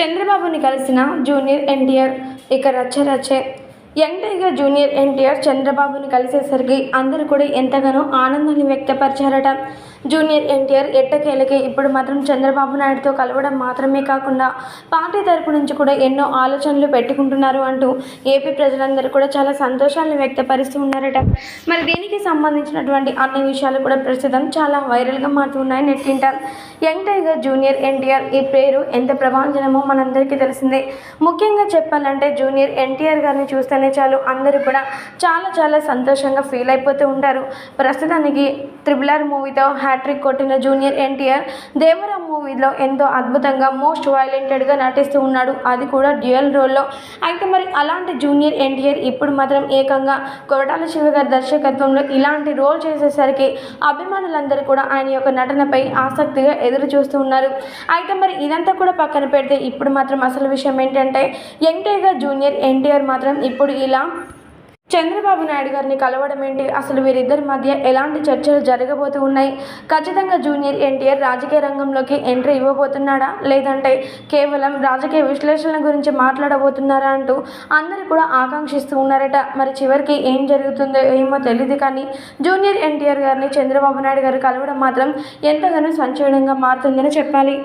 చంద్రబాబుని కలిసిన జూనియర్ ఎన్టీఆర్ ఇక రచ్చ రచ్చే. యంగ్ టైగర్ జూనియర్ ఎన్టీఆర్ చంద్రబాబుని కలిసేసరికి అందరూ కూడా ఎంతగానో ఆనందాన్ని వ్యక్తపరిచారట. జూనియర్ ఎన్టీఆర్ ఎట్టకేలకి. ఇప్పుడు మాత్రం చంద్రబాబు నాయుడుతో కలవడం మాత్రమే కాకుండా పార్టీ తరపు నుంచి కూడా ఎన్నో ఆలోచనలు పెట్టుకుంటున్నారు అంటూ ఏపీ ప్రజలందరూ కూడా చాలా సంతోషాలను వ్యక్తపరుస్తూ ఉన్నారట. మరి దీనికి సంబంధించినటువంటి అన్ని విషయాలు కూడా ప్రస్తుతం చాలా వైరల్గా మారుతున్నాయి నెట్టింట. యంగ్ టైగర్ జూనియర్ ఎన్టీఆర్ ఈ పేరు ఎంత ప్రభావజనమో మనందరికీ తెలిసిందే. ముఖ్యంగా చెప్పాలంటే జూనియర్ ఎన్టీఆర్ గారిని చూస్తేనే చాలు అందరూ కూడా చాలా చాలా సంతోషంగా ఫీల్ అయిపోతూ ఉంటారు. ప్రస్తుతానికి త్రిబుల్ ఆర్ మూవీతో హ్యాట్రిక్ కొట్టిన జూనియర్ ఎన్టీఆర్ దేవరం మూవీలో ఎంతో అద్భుతంగా మోస్ట్ వైలెంటెడ్గా నటిస్తూ ఉన్నాడు. అది కూడా డ్యూయల్ రోల్లో. అయితే మరి అలాంటి జూనియర్ ఎన్టీఆర్ ఇప్పుడు మాత్రం ఏకంగా కొరటాల శివ గారి దర్శకత్వంలో ఇలాంటి రోల్ చేసేసరికి అభిమానులందరూ కూడా ఆయన యొక్క నటనపై ఆసక్తిగా ఎదురు చూస్తూ ఉన్నారు. అయితే మరి ఇదంతా కూడా పక్కన పెడితే ఇప్పుడు మాత్రం అసలు విషయం ఏంటంటే ఎన్టీఆర్ జూనియర్ ఎన్టీఆర్ మాత్రం ఇప్పుడు ఇలా చంద్రబాబు నాయుడు గారిని కలవడం ఏంటి? అసలు వీరిద్దరి మధ్య ఎలాంటి చర్చలు జరగబోతూ ఉన్నాయి? ఖచ్చితంగా జూనియర్ ఎన్టీఆర్ రాజకీయ రంగంలోకి ఎంట్రీ ఇవ్వబోతున్నాడా? లేదంటే కేవలం రాజకీయ విశ్లేషణ గురించి మాట్లాడబోతున్నారా అంటూ అందరూ కూడా ఆకాంక్షిస్తూ ఉన్నారట. మరి చివరికి ఏం జరుగుతుందో ఏమో తెలియదు కానీ జూనియర్ ఎన్టీఆర్ గారిని చంద్రబాబు నాయుడు గారు కలవడం మాత్రం ఎంతగానో సంచలనంగా మారుతుందని చెప్పాలి.